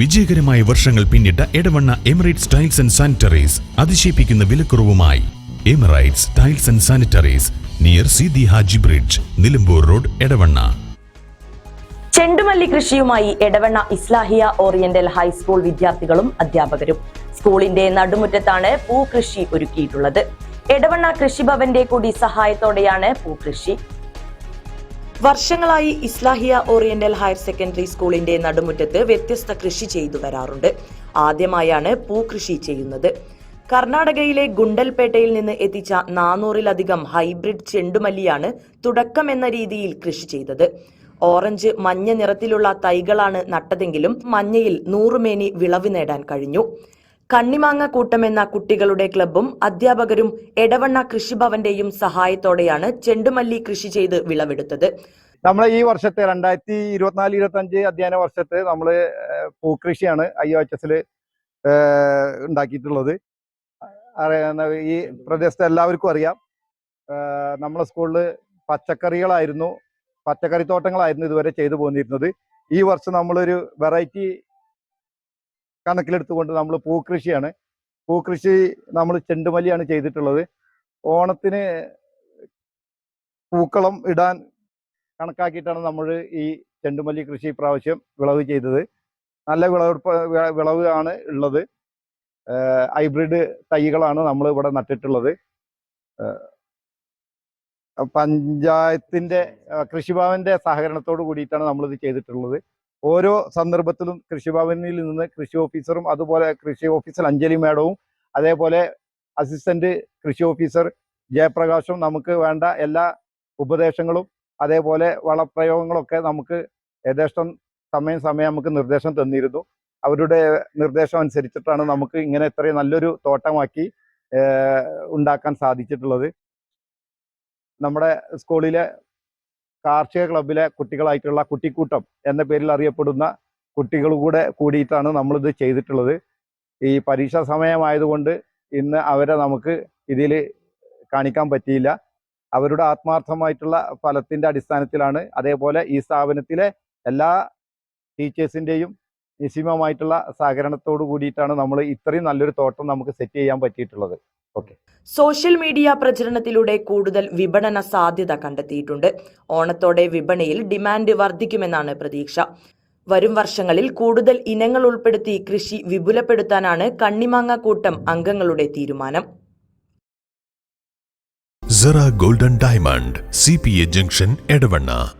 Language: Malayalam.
വിജയകരമായ വർഷങ്ങൾ പിന്നിട്ട Edavanna Emirates tiles and sanitaries അതിശയിപ്പിക്കുന്ന വിലക്കുറവുമായി. Emirates tiles and sanitaries near Sidi Haji bridge Nilambur road Edavanna. ചെണ്ടുമല്ലി കൃഷിയുമായി എടവണ്ണ ഇസ്ലാഹിയ ഓറിയന്റൽ ഹൈസ്കൂൾ വിദ്യാർത്ഥികളും അധ്യാപകരും. സ്കൂളിന്റെ നടുമുറ്റത്താണ് പൂകൃഷി ഒരുക്കിയിട്ടുള്ളത്. എടവണ്ണ കൃഷിഭവന്റെ കൂടി സഹായത്തോടെയാണ് പൂകൃഷി വർഷങ്ങളായി ഇസ്ലാഹിയ ഓറിയന്റൽ ഹയർ സെക്കൻഡറി സ്കൂളിന്റെ നടുമുറ്റത്ത് വ്യത്യസ്ത കൃഷി ചെയ്തു വരാറുണ്ട്. ആദ്യമായാണ് പൂക്കൃഷി ചെയ്യുന്നത്. കർണാടകയിലെ ഗുണ്ടൽപേട്ടയിൽ നിന്ന് എത്തിച്ച നാനൂറിലധികം ഹൈബ്രിഡ് ചെണ്ടുമല്ലിയാണ് തുടക്കം എന്ന രീതിയിൽ കൃഷി ചെയ്തത്. ഓറഞ്ച് മഞ്ഞ നിറത്തിലുള്ള തൈകളാണ് നട്ടതെങ്കിലും മഞ്ഞയിൽ നൂറുമേനി വിളവ് നേടാൻ കഴിഞ്ഞു. കണ്ണിമാങ്ങ കൂട്ടം എന്ന കുട്ടികളുടെ ക്ലബ്ബും അധ്യാപകരും എടവണ്ണ കൃഷിഭവന്റെയും സഹായത്തോടെയാണ് ചെണ്ടുമല്ലി കൃഷി ചെയ്ത് വിളവെടുത്തത്. നമ്മളെ ഈ വർഷത്തെ രണ്ടായിരത്തി ഇരുപത്തിനാല് ഇരുപത്തി അഞ്ച് അധ്യയന വർഷത്തെ നമ്മൾ പൂക്കൃഷിയാണ് ഐ എച്ച് എസിൽ ഉണ്ടാക്കിയിട്ടുള്ളത് ഈ പ്രദേശത്തെ എല്ലാവർക്കും അറിയാം. നമ്മളെ സ്കൂളിൽ പച്ചക്കറികളായിരുന്നു പച്ചക്കറി തോട്ടങ്ങളായിരുന്നു ഇതുവരെ ചെയ്തു പോന്നിരുന്നത്. ഈ വർഷം നമ്മളൊരു വെറൈറ്റി കണക്കിലെടുത്തുകൊണ്ട് നമ്മൾ പൂക്കൃഷിയാണ്. പൂക്കൃഷി നമ്മൾ ചെണ്ടുമല്ലിയാണ് ചെയ്തിട്ടുള്ളത്. ഓണത്തിന് പൂക്കളം ഇടാൻ കണക്കാക്കിയിട്ടാണ് നമ്മൾ ഈ ചെണ്ടുമല്ലി കൃഷി പ്രാവശ്യം വിളവ് ചെയ്തത്. നല്ല വിളവെടുപ്പ് വിളവ് ആണ് ഉള്ളത്. ഹൈബ്രിഡ് തൈകളാണ് നമ്മൾ ഇവിടെ നട്ടിട്ടുള്ളത്. പഞ്ചായത്തിന്റെ കൃഷിഭവന്റെ സഹകരണത്തോട് കൂടിയിട്ടാണ് നമ്മളിത് ചെയ്തിട്ടുള്ളത്. ഓരോ സന്ദർഭത്തിലും കൃഷിഭവനിൽ നിന്ന് കൃഷി ഓഫീസറും അതുപോലെ കൃഷി ഓഫീസർ അഞ്ജലി മേഡവും അതേപോലെ അസിസ്റ്റന്റ് കൃഷി ഓഫീസർ ജയപ്രകാശും നമുക്ക് വേണ്ട എല്ലാ ഉപദേശങ്ങളും അതേപോലെ വളപ്രയോഗങ്ങളൊക്കെ നമുക്ക് ഏകദേശം സമയം സമയം നമുക്ക് നിർദ്ദേശം തന്നിരുന്നു. അവരുടെ നിർദ്ദേശം അനുസരിച്ചിട്ടാണ് നമുക്ക് ഇങ്ങനെ ഇത്രയും നല്ലൊരു തോട്ടമാക്കി ഉണ്ടാക്കാൻ സാധിച്ചിട്ടുള്ളത്. നമ്മുടെ സ്കൂളിലെ കാർഷിക ക്ലബിലെ കുട്ടികളായിട്ടുള്ള കുട്ടിക്കൂട്ടം എന്ന പേരിൽ അറിയപ്പെടുന്ന കുട്ടികൾ കൂടെ കൂടിയിട്ടാണ് നമ്മളിത് ചെയ്തിട്ടുള്ളത്. ഈ പരീക്ഷാ സമയമായതുകൊണ്ട് ഇന്ന് അവരെ നമുക്ക് ഇതിൽ കാണിക്കാൻ പറ്റിയില്ല. അവരുടെ ആത്മാർത്ഥമായിട്ടുള്ള ഫലത്തിന്റെ അടിസ്ഥാനത്തിലാണ് അതേപോലെ ഈ സ്ഥാപനത്തിലെ എല്ലാ ടീച്ചേഴ്സിന്റെയും നിസ്സീമമായിട്ടുള്ള സഹകരണത്തോടു കൂടിയിട്ടാണ് നമ്മൾ ഇത്രയും നല്ലൊരു തോട്ടം നമുക്ക് സെറ്റ് ചെയ്യാൻ പറ്റിയിട്ടുള്ളത്. സോഷ്യൽ മീഡിയ പ്രചരണത്തിലൂടെ കൂടുതൽ വിപണന സാധ്യത കണ്ടെത്തിയിട്ടുണ്ട്. ഓണത്തോടെ വിപണിയിൽ ഡിമാൻഡ് വർദ്ധിക്കുമെന്നാണ് പ്രതീക്ഷ. വരും വർഷങ്ങളിൽ കൂടുതൽ ഇനങ്ങൾ ഉൾപ്പെടുത്തി കൃഷി വിപുലപ്പെടുത്താനാണ് കണ്ണിമാങ്ങ കൂട്ടം അംഗങ്ങളുടെ തീരുമാനം. Sera golden diamond C P A junction Edavanna.